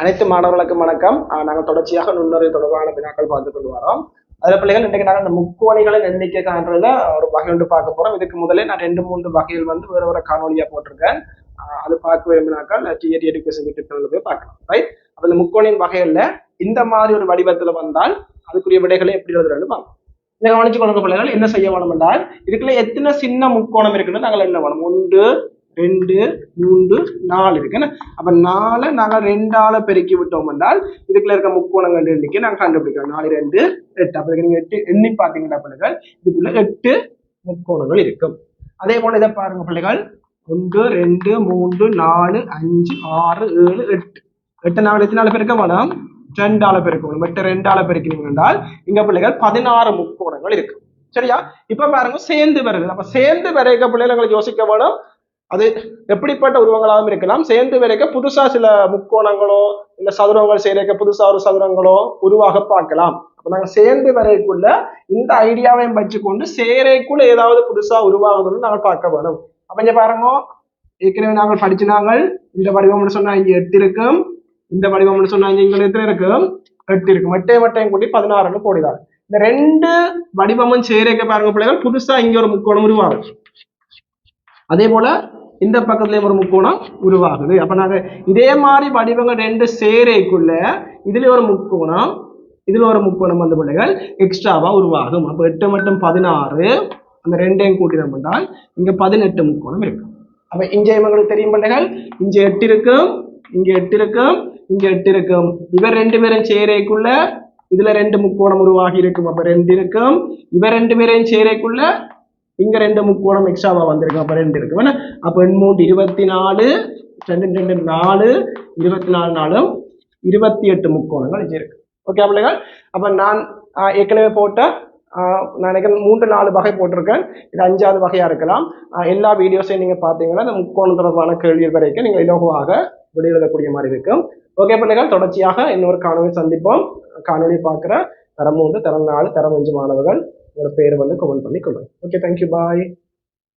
அனைத்து மாணவர்களுக்கும் வணக்கம். நாங்கள் தொடர்ச்சியாக நுண்ணறிவு தொடர்பான வினாக்கள் பார்த்து கொண்டு வரோம் அதில் பிள்ளைகள் இன்றைக்கு நாங்கள் இந்த முக்கோணிகளின் எண்ணிக்கை காண்றதுல ஒரு வகை ஒன்று பார்க்க போறோம். இதுக்கு முதலே நான் ரெண்டு மூன்று வகையில் வந்து வேற வேற காணொலியா போட்டிருக்கேன். அது பார்க்க விரும்பினாக்கள் டிஎட் எடுக்கேஷன் யூடியூப் போய் பார்க்கலாம். ரைட் அப்ப இந்த முக்கோணியின் வகைகள்ல இந்த மாதிரி ஒரு வடிவத்தில் வந்தால் அதுக்குரிய விடைகளை எப்படி எழுதுறது பார்க்கலாம். இதை கவனிச்சு கொள்ளுங்க பிள்ளைகள் என்ன செய்ய வேணும் என்றால் இதுக்குள்ள எத்தனை சின்ன முக்கோணம் இருக்குன்னு நாங்கள் என்ன வேணும்? ஒன்று ரெண்டு மூன்று நாலு இருக்குன்னு அப்ப நாலை நாங்கள் ரெண்டால பெருக்கி விட்டோம் என்றால் இதுக்குள்ள இருக்க முக்கோணங்கள் எண்ணிக்கை நாங்கள் கண்டுபிடிக்கிறோம். நாலு ரெண்டு எட்டு. அப்ப நீங்க எட்டு எண்ணி பார்த்தீங்கன்னா பிள்ளைகள் இதுக்குள்ள எட்டு முக்கோணங்கள் இருக்கும். அதே போல இதை பாருங்க பிள்ளைகள். ஒன்று ரெண்டு மூன்று நாலு அஞ்சு ஆறு ஏழு எட்டு. எட்டு நாலு எத்தனால பெருக்க வேணும். ரெண்டால பெருக்கணும். எட்டு ரெண்டால பெருக்கினீங்க என்றால் இங்க பிள்ளைகள் பதினாறு முக்கோணங்கள் இருக்கு சரியா? இப்ப பாருங்க சேர்ந்து வருது அப்ப சேர்ந்து வரைக்க பிள்ளைகள் யோசிக்க வேணும். அது எப்படிப்பட்ட உருவங்களாகவும் இருக்கலாம். சேர்ந்து வரைக்க புதுசா சில முக்கோணங்களோ இல்ல சதுரங்கள் செய்யறக்க புதுசா ஒரு சதுரங்களோ உருவாக பார்க்கலாம். அப்ப நாங்க சேர்ந்து வரைக்குள்ள இந்த ஐடியாவையும் வச்சுக்கொண்டு சேரைக்குள்ள ஏதாவது புதுசா உருவாகுதுன்னு நாங்கள் பார்க்க வேணும். அப்ப இங்க பாருங்க. ஏற்கனவே நாங்கள் படிச்சு நாங்கள் இந்த வடிவம்னு சொன்னா இங்க எட்டு இருக்கும். இந்த வடிவம்னு சொன்னா இங்க எத்தனை இருக்கும்? எட்டு இருக்கும். எட்டே வட்டையும் கூட்டி பதினாறுன்னு போடுகிறார். இந்த ரெண்டு வடிவமும் சேரைக்க பாருங்க பிள்ளைகள் புதுசா இங்க ஒரு முக்கோணம் உருவாகும். அதே போல இந்த பக்கத்துலேயும் ஒரு முக்கோணம் உருவாகுது. அப்போ நாங்கள் இதே மாதிரி வடிவங்கள் ரெண்டு சேரைக்குள்ள இதுலேயும் ஒரு முக்கோணம் இதில் ஒரு முக்கோணம் வந்த பிள்ளைகள் எக்ஸ்ட்ராவாக உருவாகும். அப்போ எட்டு மட்டும் பதினாறு அந்த ரெண்டையும் கூட்டிடம் என்றால் இங்கே பதினெட்டு முக்கோணம் இருக்கும் அப்போ இங்கே இவங்களுக்கு தெரியும் பிள்ளைகள்? இங்கே எட்டு இருக்கும் இங்கே எட்டு இருக்கும் இங்கே எட்டு இருக்கும் இவர் ரெண்டு பேரும் சேரைக்குள்ள இதுல ரெண்டு முக்கோணம் உருவாகி இருக்கும். அப்ப ரெண்டு இருக்கும் இவர் ரெண்டு பேரையும் சேரைக்குள்ள இங்க ரெண்டு முக்கோணம் எக்ஸ்ட்ராவா வந்திருக்கு. அப்ப ரெண்டு இருக்கு. வேணா? அப்ப மூன்று இருபத்தி நாலு ரெண்டு ரெண்டு நாலு இருபத்தி நாலு நாளும் இருபத்தி எட்டு முக்கோணங்கள் இருக்கு. ஓகே பிள்ளைகள்? அப்ப நான் ஏற்கனவே போட்ட நான் நினைக்கிறேன் மூன்று நாலு வகை போட்டிருக்கேன். இது அஞ்சாவது வகையா இருக்கலாம். எல்லா வீடியோஸையும் நீங்க பாத்தீங்கன்னா இந்த முக்கோணம் தொடர்பான கேள்வி வரைக்கும் நீங்க இலகுவாக வெளியிடக்கூடிய மாதிரி இருக்கும். ஓகே பிள்ளைகள்? தொடர்ச்சியாக இன்னொரு காணொலி சந்திப்போம். காணொலி பார்க்குற தரம் மூன்று தரம் நாலு தரம் அஞ்சு மாணவர்கள். உங்களோட பேர் வந்து கமெண்ட் பண்ணி கொள்ளுங்க ஓகே தேங்க்யூ பாய்